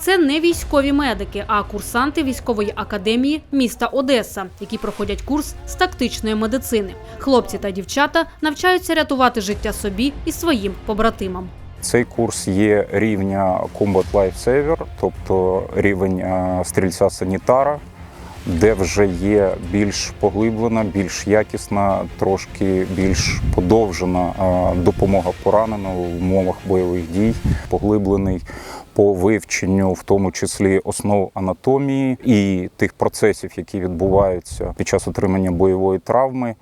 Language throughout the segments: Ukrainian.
Це не військові медики, а курсанти військової академії міста Одеса, які проходять курс з тактичної медицини. Хлопці та дівчата навчаються рятувати життя собі і своїм побратимам. Цей курс є рівня Combat Lifesaver, тобто рівень е, стрільця-санітара, де вже є більш поглиблена, більш якісна, трошки більш подовжена е, допомога пораненому в умовах бойових дій, поглиблений по вивченню, в тому числі основ анатомії і тих процесів, які відбуваються під час отримання бойової травми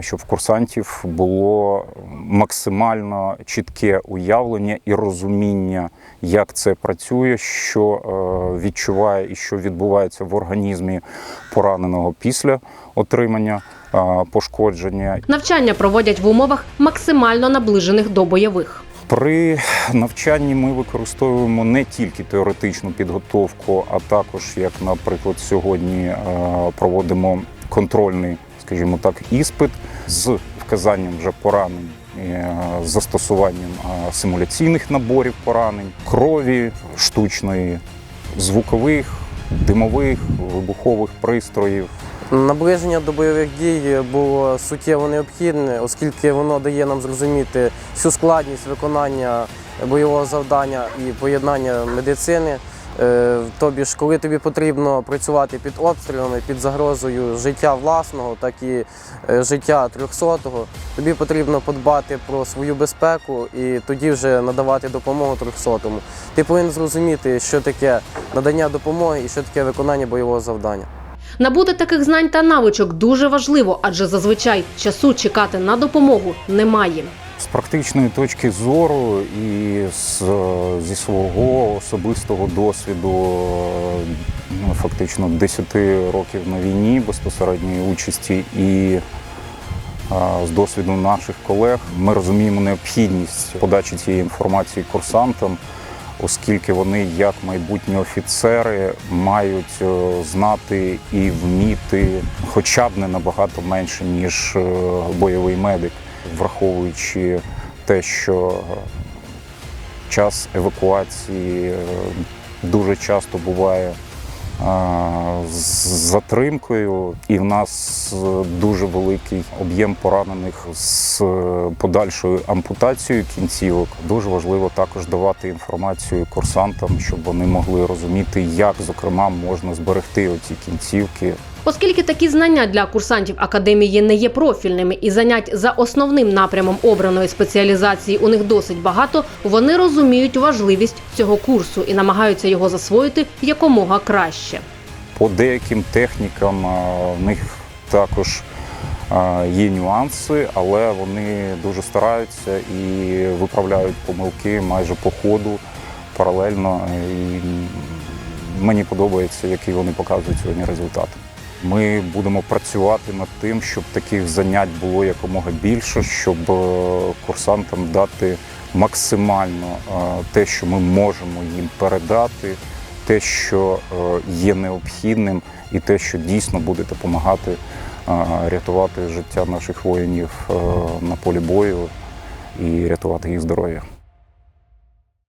щоб в курсантів було максимально чітке уявлення і розуміння, як це працює, що е, відчуває і що відбувається в організмі пораненого після отримання е, пошкодження. Навчання проводять в умовах максимально наближених до бойових. При навчанні ми використовуємо не тільки теоретичну підготовку, а також, як, наприклад, сьогодні е, проводимо контрольний, скажімо так, іспит з вказанням вже поранень. е, з Застосуванням е, симуляційних наборів поранень, крові штучної, звукових, димових, вибухових пристроїв, Наближення до бойових дій було суттєво необхідне, оскільки воно дає нам зрозуміти всю складність виконання бойового завдання і поєднання медицини. Е, Тобі ж, коли тобі потрібно працювати під обстрілами, під загрозою життя власного, так і е, життя трьохсотого, тобі потрібно подбати про свою безпеку і тоді вже надавати допомогу трьохсотому. Ти повинен зрозуміти, що таке надання допомоги і що таке виконання бойового завдання. Набути таких знань та навичок дуже важливо, адже зазвичай часу чекати на допомогу немає. З практичної точки зору і з, зі свого особистого досвіду, е, ну, фактично 10 років на війні безпосередньої участі і е, з досвіду наших колег, ми розуміємо необхідність подачі цієї інформації курсантам, оскільки вони, як майбутні офіцери, мають е, знати і вміти хоча б не набагато менше, ніж е, бойовий медик, враховуючи те, що час евакуації е, дуже часто буває з затримкою, і в нас е, дуже великий об'єм поранених з е, подальшою ампутацією кінцівок. Дуже важливо також давати інформацію курсантам, щоб вони могли розуміти, як зокрема можна зберегти оці кінцівки Оскільки такі знання для курсантів академії не є профільними і занять за основним напрямом обраної спеціалізації у них досить багато, вони розуміють важливість цього курсу і намагаються його засвоїти якомога краще. По деяким технікам а, в них також є нюанси, але вони дуже стараються і виправляють помилки майже по ходу паралельно. І мені подобається, який вони показують сьогодні результати. Ми будемо працювати над тим, щоб таких занять було якомога більше, щоб е, курсантам дати максимально е, те, що ми можемо їм передати, те, що е, є необхідним, і те, що дійсно буде допомагати рятувати життя наших воїнів на полі бою і рятувати їх здоров'я.